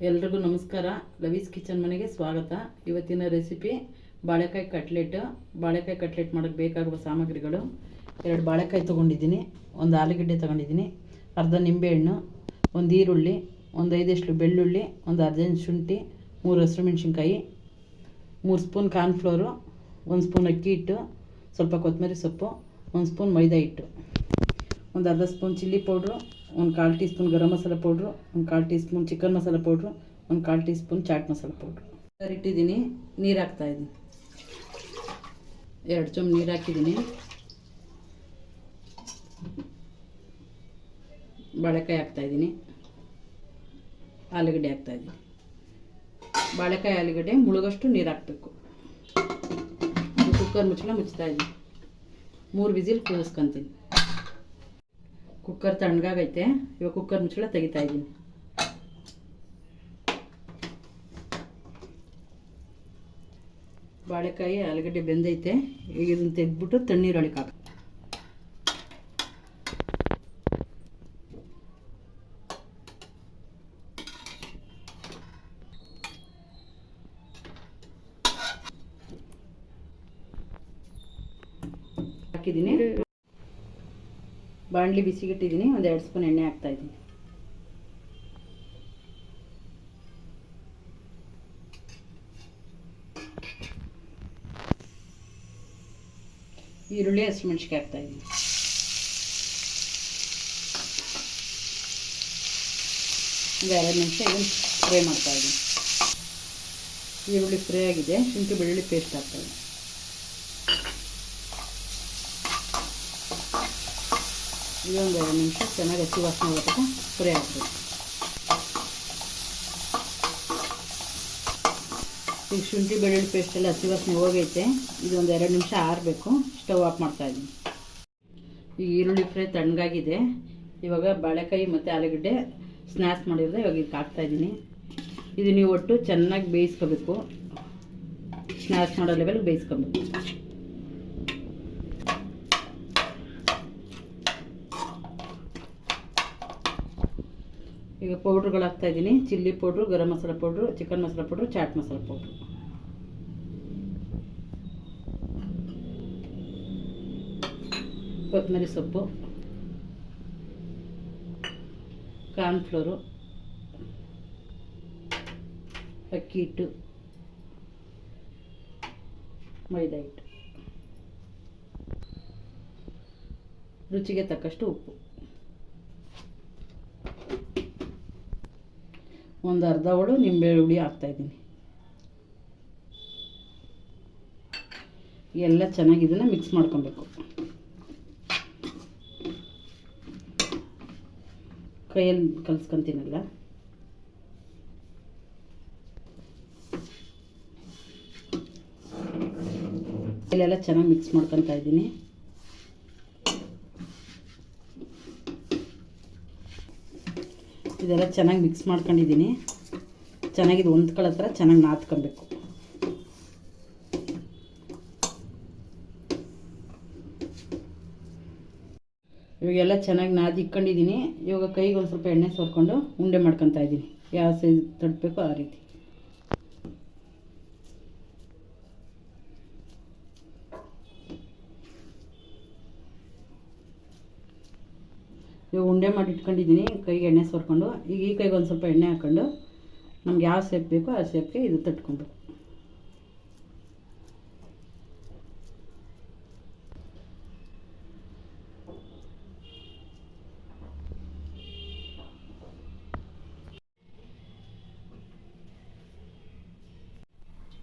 ಎಲ್ರಿಗೂ ನಮಸ್ಕಾರ. ಲವೀಸ್ ಕಿಚನ್ ಮನೆಗೆ ಸ್ವಾಗತ. ಇವತ್ತಿನ ರೆಸಿಪಿ ಬಾಳೆಕಾಯಿ ಕಟ್ಲೆಟ್. ಬಾಳೆಕಾಯಿ ಕಟ್ಲೆಟ್ ಮಾಡೋಕ್ಕೆ ಬೇಕಾಗುವ ಸಾಮಗ್ರಿಗಳು. ಎರಡು ಬಾಳೆಕಾಯಿ ತೊಗೊಂಡಿದ್ದೀನಿ. ಒಂದು ಆಲೂಗಡ್ಡೆ ತೊಗೊಂಡಿದ್ದೀನಿ. ಅರ್ಧ ನಿಂಬೆಹಣ್ಣು, ಒಂದು ಈರುಳ್ಳಿ, ಒಂದು ಐದಷ್ಟು ಬೆಳ್ಳುಳ್ಳಿ, ಒಂದು ಅರ್ಧ ಶುಂಠಿ, ಮೂರು ಹಸಿರು ಮೆಣಸಿನ್ಕಾಯಿ ಮೂರು ಸ್ಪೂನ್ ಕಾರ್ನ್ಫ್ಲೋರು, ಒಂದು ಸ್ಪೂನ್ ಅಕ್ಕಿ ಹಿಟ್ಟು, ಸ್ವಲ್ಪ ಕೊತ್ತಂಬರಿ ಸೊಪ್ಪು, ಒಂದು ಸ್ಪೂನ್ ಮೈದಾ ಹಿಟ್ಟು, ಒಂದು ಅರ್ಧ ಸ್ಪೂನ್ ಚಿಲ್ಲಿ ಪೌಡ್ರು ಒಂದು ಕಾಲು tea spoon garam masala powder, ಒಂದು ಕಾಲು ಟೀ ಸ್ಪೂನ್ ಚಿಕನ್ ಮಸಾಲೆ ಪೌಡ್ರು, ಒಂದು ಕಾಲು ಟೀ ಸ್ಪೂನ್ ಚಾಟ್ ಮಸಾಲೆ ಪೌಡ್ರು. ಇಟ್ಟಿದ್ದೀನಿ. ನೀರು ಹಾಕ್ತಾಯಿದ್ದೀನಿ ಎರಡು ಚಮ್ ನೀರು ಹಾಕಿದ್ದೀನಿ. ಬಾಳೆಕಾಯಿ ಹಾಕ್ತಾಯಿದ್ದೀನಿ ಆಲೂಗಡ್ಡೆ ಹಾಕ್ತಾಯಿದ್ದೀನಿ ಬಾಳೆಕಾಯಿ, ಆಲೂಗಡ್ಡೆ ಮುಳುಗಷ್ಟು ನೀರು ಹಾಕಬೇಕು. ಕುಕ್ಕರ್ ಮುಚ್ಚಳ ಮುಚ್ತಾ ಇದ್ದೀನಿ. ಮೂರು ವಿಸಿಲ್ ಕೂಗಿಸ್ಕೊತೀನಿ ಕುಕ್ಕರ್ ತಣ್ಣಗಾಗೈತೆ. ಇವಾಗ ಕುಕ್ಕರ್ ಮುಚ್ಚಳ ತೆಗಿತಾ ಇದ್ದೀನಿ. ಬಾಳೆಕಾಯಿ, ಆಲೂಗಡ್ಡೆ ಬೆಂದೈತೆ. ಈಗ ಇದನ್ನು ತೆಗೆದ್ಬಿಟ್ಟು ತಣ್ಣೀರೊಳಗೆ ಹಾಕ ಹಾಕಿದ್ದೀನಿ. ಬಾಣಲಿ ಬಿಸಿಗಿಟ್ಟಿದ್ದೀನಿ, ಒಂದು ಎರಡು ಸ್ಪೂನ್ ಎಣ್ಣೆ ಹಾಕ್ತಾ ಇದ್ದೀನಿ. ಈರುಳ್ಳಿ ಹಸಿಮೆಣ್ಸಿಗೆ ಹಾಕ್ತಾ ಇದ್ದೀನಿ. ಒಂದು ಎರಡು ನಿಮಿಷ ಇದನ್ನು ಫ್ರೈ ಮಾಡ್ತಾ ಇದ್ದೀನಿ. ಈರುಳ್ಳಿ ಫ್ರೈ ಆಗಿದೆ ಶುಂಠಿ ಬೆಳ್ಳುಳ್ಳಿ ಪೇಸ್ಟ್ ಹಾಕ್ತಾ ಇದೊಂದು ಎರಡು ನಿಮಿಷ ಚೆನ್ನಾಗಿ ಹಸಿ ವಾಸನೆ ಹೋಗುತ್ತೆ ಪುರಿ ಆಗಬೇಕು ಈಗ ಶುಂಠಿ ಬೆಳ್ಳುಳ್ಳಿ ಪೇಸ್ಟ್ ಎಲ್ಲ ಹಸಿ ವಾಸನೆ ಹೋಗೈತೆ. ಇದೊಂದು ಎರಡು ನಿಮಿಷ ಆರಬೇಕು. ಸ್ಟವ್ ಆಫ್ ಮಾಡ್ತಾ ಇದ್ದೀನಿ. ಈಗ ಈರುಳ್ಳಿ ಫ್ರೈ ತಣ್ಣಗಾಗಿದೆ. ಇವಾಗ ಬಾಳೆಕಾಯಿ ಮತ್ತು ಆಲೂಗಡ್ಡೆ ಸ್ನ್ಯಾಕ್ಸ್ ಮಾಡಿರೋದು ಇವಾಗ ಇದಕ್ಕೆ ಹಾಕ್ತಾಯಿದ್ದೀನಿ ಇದು ನೀವು ಒಟ್ಟು ಚೆನ್ನಾಗಿ ಬೇಯಿಸ್ಕೋಬೇಕು. ಸ್ನ್ಯಾಕ್ಸ್ ಮಾಡೋ ಲೆವೆಲ್ಗೆ ಬೇಯಿಸ್ಕೊಬೇಕು. ಈಗ ಪೌಡ್ರುಗಳು ಹಾಕ್ತಾ ಇದ್ದೀನಿ. Chilli powder garam masala powder chicken masala powder chaat masala powder ಕೊತ್ತಂಬರಿ ಸೊಪ್ಪು ಕಾರ್ನ್ಫ್ಲೋರು ಅಕ್ಕಿ ಹಿಟ್ಟು, ಮೈದಾ ಹಿಟ್ಟು. ರುಚಿಗೆ ತಕ್ಕಷ್ಟು ಉಪ್ಪು. ಒಂದು ಅರ್ಧ ಹೋಳು ನಿಂಬೆ ಹುಳಿ ಹಾಕ್ತಾಯಿದ್ದೀನಿ ಎಲ್ಲ ಚೆನ್ನಾಗಿ ಇದನ್ನು ಮಿಕ್ಸ್ ಮಾಡ್ಕೊಬೇಕು. ಕೈಯಲ್ಲಿ ಕಲಿಸ್ಕೊತೀನಲ್ಲ? ಇಲ್ಲೆಲ್ಲ ಚೆನ್ನಾಗಿ ಮಿಕ್ಸ್ ಮಾಡ್ಕೊತಾ ಇದ್ದೀನಿ. ಇದೆಲ್ಲ ಚೆನ್ನಾಗಿ ಮಿಕ್ಸ್ ಮಾಡ್ಕೊಂಡಿದ್ದೀನಿ. ಚೆನ್ನಾಗಿದು ಹೊಂದ್ಕೊಳ್ಳೋ ಹತ್ರ ಚೆನ್ನಾಗಿ ನಾದ್ಕೊಬೇಕು. ಇವಾಗೆಲ್ಲ ಚೆನ್ನಾಗಿ ನಾದಿ ಇಟ್ಕೊಂಡಿದ್ದೀನಿ. ಇವಾಗ ಕೈಗೆ ಒಂದು ಸ್ವಲ್ಪ ಎಣ್ಣೆ ಸೋರ್ಕೊಂಡು ಉಂಡೆ ಮಾಡ್ಕೊತಾ ಇದ್ದೀನಿ. ಯಾವ ಸೈಜ್ ತಡಬೇಕು ಆ ರೀತಿ. ಇವಾಗ ಉಂಡೆ ಮಾಡಿ ಇಟ್ಕೊಂಡಿದ್ದೀನಿ, ಕೈಗೆ ಎಣ್ಣೆ ಸೋರ್ಕೊಂಡು. ಈಗ ಈ ಕೈಗೆ ಒಂದು ಸ್ವಲ್ಪ ಎಣ್ಣೆ ಹಾಕ್ಕೊಂಡು ನಮ್ಗೆ ಯಾವ ಶೇಪ್ ಬೇಕೋ ಆ ಶೇಪ್ಗೆ ಇದು ತಟ್ಕೊಬೇಕು.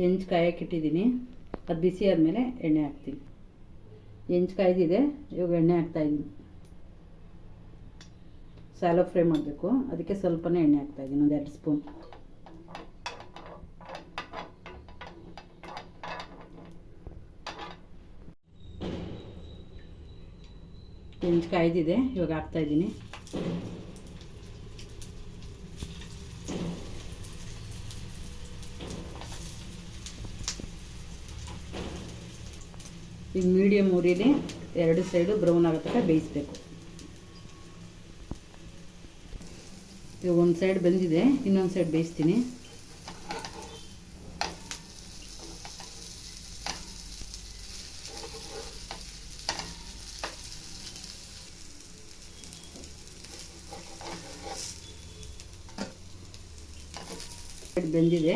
ಹೆಂಚು ಕಾಯಕ್ಕೆ ಇಟ್ಟಿದ್ದೀನಿ. ಅದು ಬಿಸಿ ಆದಮೇಲೆ ಎಣ್ಣೆ ಹಾಕ್ತೀನಿ. ಹೆಂಚು ಕಾಯ್ದಿದೆ, ಇವಾಗ ಎಣ್ಣೆ ಹಾಕ್ತಾಯಿದ್ದೀನಿ ಸ್ಯಾಲೋ ಫ್ರೈ ಮಾಡಬೇಕು. ಅದಕ್ಕೆ ಸ್ವಲ್ಪನೇ ಎಣ್ಣೆ ಹಾಕ್ತಾಯಿದ್ದೀನಿ ಒಂದು ಎರಡು ಸ್ಪೂನ್. ಹೆಂಚು ಕಾಯ್ದಿದೆ. ಇವಾಗ ಹಾಕ್ತಾಯಿದ್ದೀನಿ ಈಗ ಮೀಡಿಯಮ್ ಉರಿಲಿ ಎರಡು ಸೈಡು ಬ್ರೌನ್ ಆಗೋ ತನಕ ಬೇಯಿಸ್ಬೇಕು. ಒಂದು ಸೈಡ್ ಬೆಂದಿದೆ ಇನ್ನೊಂದು ಸೈಡ್ ಬೇಯಿಸ್ತೀನಿ. ಬೆಂದಿದೆ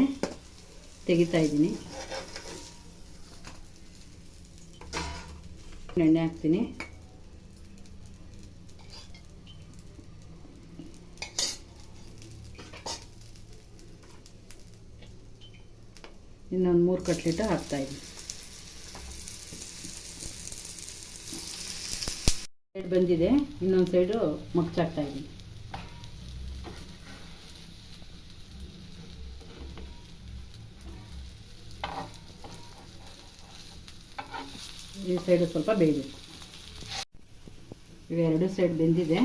ತೆಗಿತಾ ಇದ್ದೀನಿ. ಎಣ್ಣೆ ಹಾಕ್ತೀನಿ. ಇನ್ನೊಂದು ಮೂರು ಕಟ್ಲೆಟ್ ಹಾಕ್ತಾಯಿದ್ದೀನಿ ಸೈಡ್ ಬಂದಿದೆ, ಇನ್ನೊಂದು ಸೈಡು ಮಗ್ಚಾಕ್ತಾಯಿದ್ದೀನಿ ಈ ಸೈಡು ಸ್ವಲ್ಪ ಬೇಯಬೇಕು. ಇವೆರಡು ಸೈಡ್ ಬೆಂದಿದೆ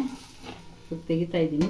ತೆಗಿತಾ ಇದ್ದೀನಿ.